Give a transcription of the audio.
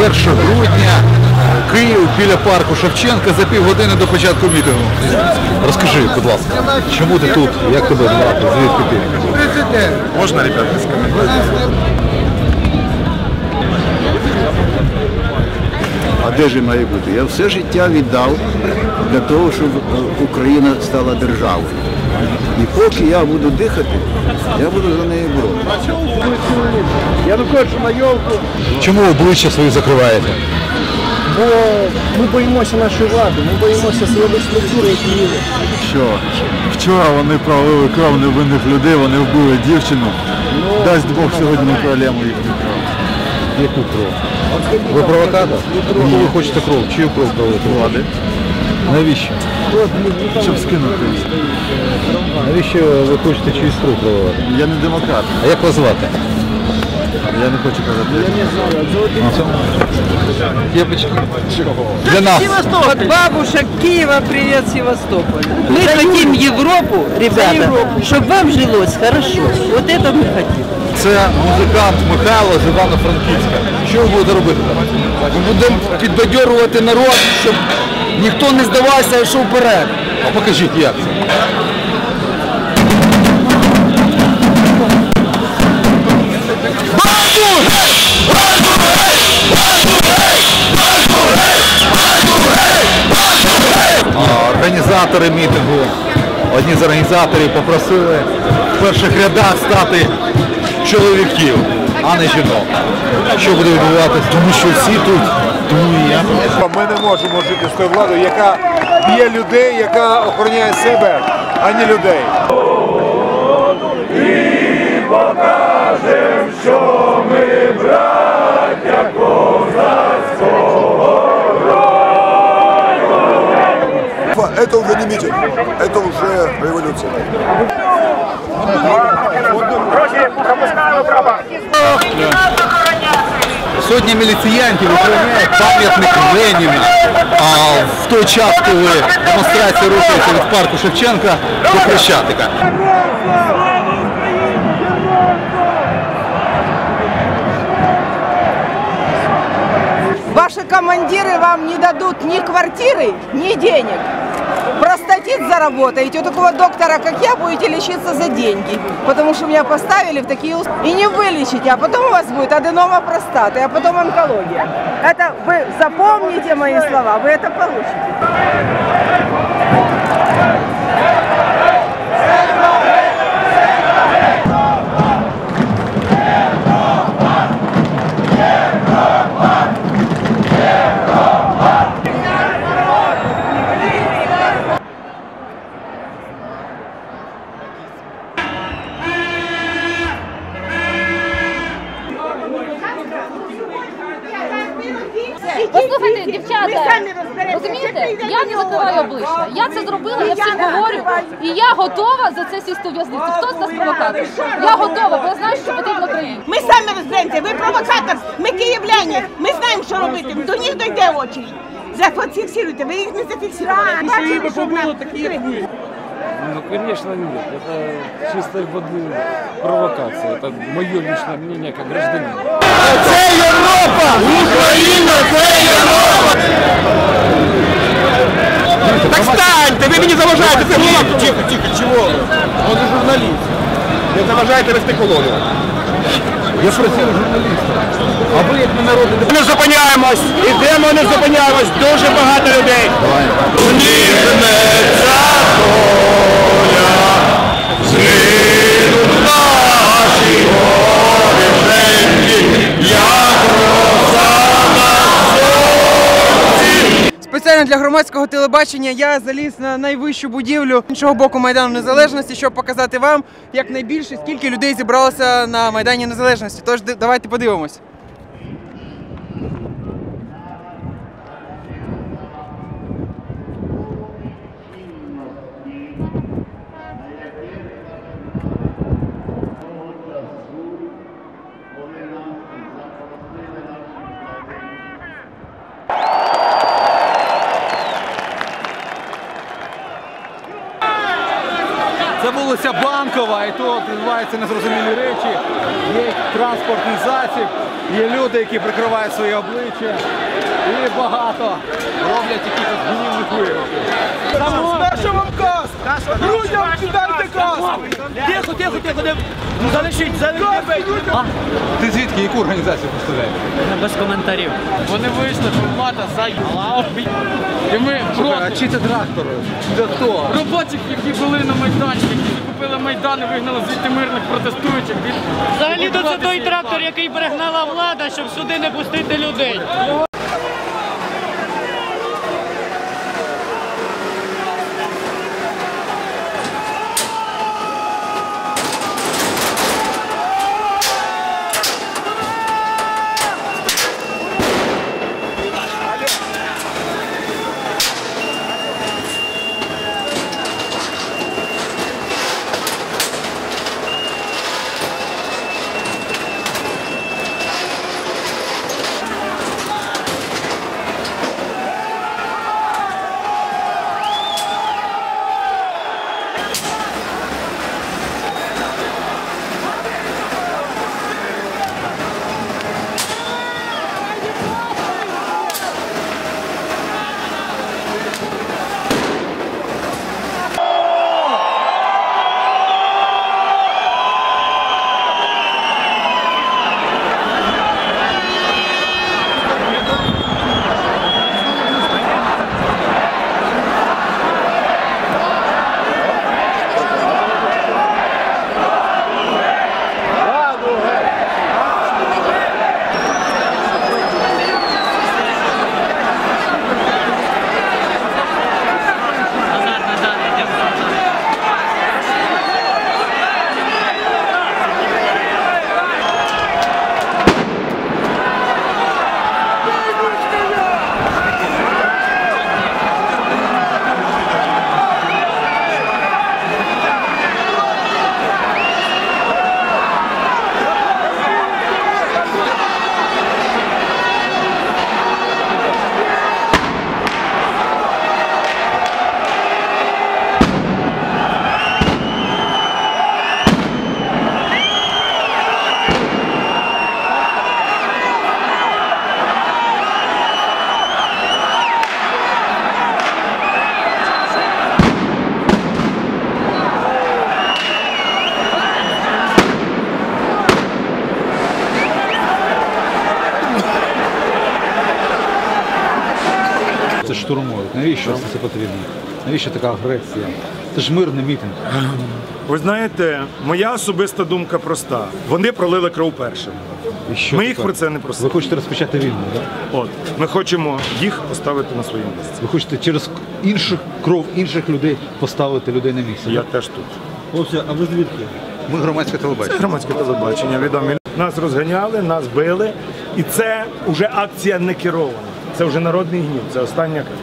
1 грудня, Київ біля парку Шевченка за півгодини до початку мітингу. Розкажи, будь ласка, чому ти тут? Як тебе звати? Звідки ти? Можна, ребята, сказати? А де ж має бути? Я все життя віддав для того, щоб е, Україна стала державою. І поки я буду дихати, я буду за нею боротися. Я не хочу на йолку, Чому обличчя свої закриваєте? бо ми боїмося нашої влади, ми боїмося силових структур, які є. Що вчора вони пролили кров невинних людей, вони вбили дівчину. Дасть Бог сьогодні проблему їхню кров. Яку кров? Ви провокатор? Кому ви хочете кров? Чию кров пролити? Влади. Навіщо? Щоб скинути. Навіщо ви хочете чиюсь кров проливати? Я не демократ. А як вас звати? Я не хочу казати. Для нас. От бабушек Киева, привет, Севастополь. Мы хотим Европу, ребята, чтобы вам жилось хорошо. Вот это мы хотим. Це музикант Михайло з Івано-Франківська. Що ви будете робити? Ми будемо підбадьорувати народ, щоб ніхто не здавався і йшов вперед. А покажіть як це. Організатори мітингу, одні з організаторів попросили в перших рядах стати чоловіків, а не жінок. Що буде відбуватися? Тому що всі тут, тому і я. Ми не можемо жити з тою владою, яка б'є людей, яка охороняє себе, а не людей. Это уже не митинг, это уже революция. Сотні міліціянтів охороняють пам'ятник Леніна. А в той час, коли демонстрація рухається від парку Шевченка до Хрещатика. Ваши командиры вам не дадут ни квартиры, ни денег. Простатит заработаете. У такого доктора, как я, будете лечиться за деньги. Потому что меня поставили в такие И не вылечите, а потом у вас будет аденома простаты, а потом онкология. Это вы запомните мои слова, вы это получите. це зробила, я всім говорю, і я готова за це сісти в в'язницю. Хто з нас провокатор? Я готова, бо я знаю, що потрібно країні. Ми самі розберемося, ви провокатор, ми київляні, ми знаємо, що робити, до них дойде очередь. Зафіксируйте, ви їх не зафіксируєте. Бачите, що вона- Ну, конечно, нет. Это чистой воды провокация. Это мое личное мнение как гражданина. Це Європа! Україна це Європа! Так встаньте, ви мені заважаєте, це голова. Тихо, тихо, чого? ви? Он же журналіст. Не заважаєте вести колону. Я просив журналіста. А ви як не народи. Не зупиняємось, ідемо, не зупиняємось, дуже багато людей. Ніжнеться Спеціально для громадського телебачення я заліз на найвищу будівлю іншого боку Майдану Незалежності, щоб показати вам якнайбільше, скільки людей зібралося на Майдані Незалежності. Тож давайте подивимось. Вулиця Банкова, і то відбуваються незрозумілі речі. Є транспортний засіб, є люди, які прикривають своє обличчя. І багато роблять якихось гнівних виробів. Нащо вам каска? Людям віддайте каску! Тихо, тихо, тихо, не... Ну залишіть, залишіть. Ти звідки яку організацію представляєш? Без коментарів. Вони вийшли, формата заїбала. І ми Слухай, а чи це трактор? Це хто? робочих, які були на майданчику, які купили майдан і вигнали звідти мирних протестуючих. Взагалі то це той трактор, який перегнала влада, щоб сюди не пустити людей. Навіщо це потрібно? Навіщо така агресія? Це ж мирний мітинг. Ви знаєте, моя особиста думка проста. Вони пролили кров першими. І що Ми їх тепер? про це не просили. Ви хочете розпочати війну, так? От ми хочемо їх поставити на своє місце. Ви хочете через інших кров інших людей поставити людей на місце. Я так? теж тут. Хлопці, а ви звідки? Ми громадське Це телебачення. громадське телебачення. Відомі нас розганяли, нас били, і це вже акція не керована. Це вже народний гнів. Це остання кров.